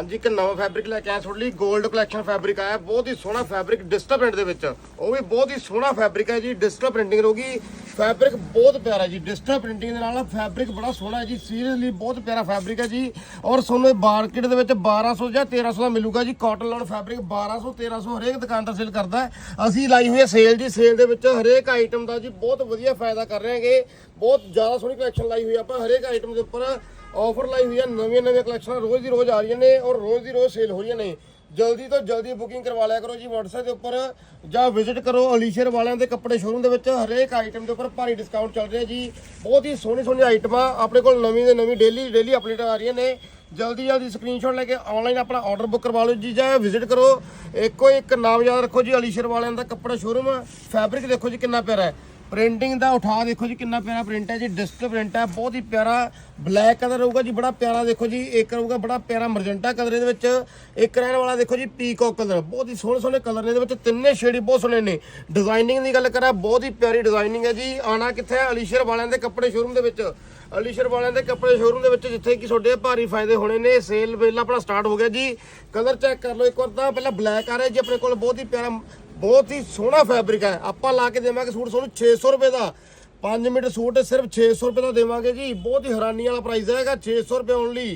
ਹਾਂਜੀ, ਇੱਕ ਨਵਾਂ ਫੈਬਰਿਕ ਲੈ ਕੇ ਆਇਆ ਤੁਹਾਡੇ ਲਈ 골ਡ ਕਲੈਕਸ਼ਨ ਫੈਬਰਿਕ ਆਇਆ, ਬਹੁਤ ਹੀ ਸੋਹਣਾ ਫੈਬਰਿਕ ਡਿਜੀਟਲ ਪ੍ਰਿੰਟ ਦੇ ਵਿੱਚ। ਉਹ ਵੀ ਬਹੁਤ ਹੀ ਸੋਹਣਾ ਫੈਬਰਿਕ ਹੈ ਜੀ ਡਿਸਟਰ ਪ੍ਰਿੰਟਿੰਗ ਰਹੂਗੀ ਫੈਬਰਿਕ ਬਹੁਤ ਪਿਆਰਾ ਜੀ ਡਿਜੀਟਲ ਪ੍ਰਿੰਟਿੰਗ ਦੇ ਨਾਲ ਫੈਬਰਿਕ ਬੜਾ ਸੋਹਣਾ ਹੈ ਜੀ ਸੀਰੀਅਸਲੀ ਬਹੁਤ ਪਿਆਰਾ ਫੈਬਰਿਕ ਹੈ ਜੀ। ਔਰ ਤੁਹਾਨੂੰ ਮਾਰਕੀਟ ਦੇ ਵਿੱਚ 1200 ਜਾਂ 1300 ਦਾ ਮਿਲੂਗਾ ਜੀ ਕਾਟਨ ਲਾਉਣ ਫੈਬਰਿਕ 1200 1300 ਹਰੇਕ ਦੁਕਾਨ ਦਾ ਸੇਲ ਕਰਦਾ ਅਸੀਂ ਲਾਈ ਹੋਈ ਹੈ ਸੇਲ ਜੀ ਸੇਲ ਦੇ ਵਿੱਚ ਹਰੇਕ ਆਈਟਮ ਦਾ ਜੀ ਬਹੁਤ ਵਧੀਆ ਫਾਇਦਾ ਕਰ ਰਹੇ ਹਾਂਗੇ। ਬਹੁਤ ਜ਼ਿਆਦਾ ਸੋਹਣੀ ਕਲੈਕਸ਼ਨ ਲਾਈ ਹੋਈ ਆਪਾਂ, ਹਰੇਕ ਆਈਟਮ ਦੇ ਉੱਪਰ ਆਫਰ ਲਾਈ ਹੋਈ ਹੈ ਨਵੀਆਂ ਨਵੀਆਂ ਕਲੈਕਸ਼ਨਾਂ ਰੋਜ਼ ਦੀ ਰੋਜ਼ ਆ ਰਹੀਆਂ ਨੇ ਔਰ ਰੋਜ਼ ਦੀ ਰੋਜ਼ ਸੇਲ ਹੋ ਰਹੀਆਂ ਨੇ। ਜਲਦੀ ਤੋਂ ਜਲਦੀ ਬੁਕਿੰਗ ਕਰਵਾ ਲਿਆ ਕਰੋ ਜੀ WhatsApp ਦੇ ਉੱਪਰ ਜਾਂ ਵਿਜ਼ਿਟ ਕਰੋ ਅਲੀਸ਼ਰ ਵਾਲਿਆਂ ਦੇ ਕੱਪੜੇ ਸ਼ੋਰੂਮ ਦੇ ਵਿੱਚ। ਹਰੇਕ ਆਈਟਮ ਦੇ ਉੱਪਰ ਭਾਰੀ ਡਿਸਕਾਊਂਟ ਚੱਲ ਰਿਹਾ ਜੀ। ਬਹੁਤ ਹੀ ਸੋਹਣੀ ਸੋਹਣੀ ਆਈਟਮਾਂ ਆਪਣੇ ਕੋਲ ਨਵੀਂ ਦੇ ਨਵੀਂ ਡੇਲੀ ਡੇਲੀ ਅਪਡੇਟ ਆ ਰਹੀਆਂ ਨੇ। ਜਲਦੀ ਜਲਦੀ ਸਕਰੀਨਸ਼ਾਟ ਲੈ ਕੇ ਆਨਲਾਈਨ ਆਪਣਾ ਆਰਡਰ ਬੁੱਕ ਕਰਵਾ ਲਓ ਜੀ ਜਾਂ ਵਿਜ਼ਿਟ ਕਰੋ। ਇੱਕੋ ਇੱਕ ਨਾਮ ਯਾਦ ਰੱਖੋ ਜੀ ਅਲੀਸ਼ਰ ਵਾਲਿਆਂ ਦਾ ਕੱਪੜਾ ਸ਼ੋਰੂਮ ਫੈਬਰਿਕ ਦੇਖੋ ਜੀ ਕਿੰਨਾ ਪਿਆਰਾ ਹੈ। ਪ੍ਰਿੰਟਿੰਗ ਦਾ ਉਠਾ ਦੇਖੋ ਜੀ, ਕਿੰਨਾ ਪਿਆਰਾ ਪ੍ਰਿੰਟ ਹੈ ਜੀ ਡਿਸਕ ਪ੍ਰਿੰਟ ਹੈ, ਬਹੁਤ ਹੀ ਪਿਆਰਾ ਬਲੈਕ ਕਲਰ ਰਹੂਗਾ ਜੀ, ਬੜਾ ਪਿਆਰਾ ਦੇਖੋ ਜੀ, ਇੱਕ ਰਹੂਗਾ ਬੜਾ ਪਿਆਰਾ ਮਰਜੈਂਟਾ ਕਲਰ ਇਹਦੇ ਵਿੱਚ, ਇੱਕ ਰਹਿਣ ਵਾਲਾ ਦੇਖੋ ਜੀ ਪੀਕੌਕ ਕਲਰ ਬਹੁਤ ਹੀ ਸੋਹਣੇ ਸੋਹਣੇ ਕਲਰ ਨੇ ਇਹਦੇ ਵਿੱਚ, ਤਿੰਨੇ ਸ਼ੇਡ ਬਹੁਤ ਸੋਹਣੇ ਨੇ। ਡਿਜ਼ਾਈਨਿੰਗ ਦੀ ਗੱਲ ਕਰਾਂ, ਬਹੁਤ ਹੀ ਪਿਆਰੀ ਡਿਜ਼ਾਈਨਿੰਗ ਹੈ ਜੀ ਆਣਾ ਕਿੱਥੇ ਹੈ, ਅਲੀਸ਼ਰ ਵਾਲਿਆਂ ਦੇ ਕੱਪੜੇ ਸ਼ੋਰੂਮ ਦੇ ਵਿੱਚ, ਅਲੀਸ਼ਰ ਵਾਲਿਆਂ ਦੇ ਕੱਪੜੇ ਸ਼ੋਰੂਮ ਦੇ ਵਿੱਚ, ਜਿੱਥੇ ਕਿ ਤੁਹਾਡੇ ਭਾਰੀ ਫਾਇਦੇ ਹੋਣੇ ਨੇ ਸੇਲ ਵੇਲ ਆਪਣਾ ਸਟਾਰਟ ਹੋ ਗਿਆ ਜੀ। ਕਲਰ ਚੈੱਕ ਕਰ ਲਓ ਇੱਕ ਵਾਰ ਤਾਂ, ਪਹਿਲਾਂ ਬਲੈਕ ਆ ਰਿਹਾ ਜੀ, ਆਪਣੇ ਕੋਲ ਬਹੁਤ ਹੀ ਪਿਆਰਾ ਬਹੁਤ ਹੀ ਸੋਹਣਾ ਫੈਬਰਿਕ ਹੈ। ਆਪਾਂ ਲਾ ਕੇ ਦੇਵਾਂਗੇ ਸੂਟ ਤੁਹਾਨੂੰ 600 ਰੁਪਏ ਦਾ। 5 ਮੀਟਰ ਸੂਟ ਸਿਰਫ 600 ਰੁਪਏ ਦਾ ਦੇਵਾਂਗੇ ਜੀ। ਬਹੁਤ ਹੀ ਹੈਰਾਨੀ ਵਾਲਾ ਪ੍ਰਾਈਸ ਹੈਗਾ 600 ਰੁਪਏ ਓਨਲੀ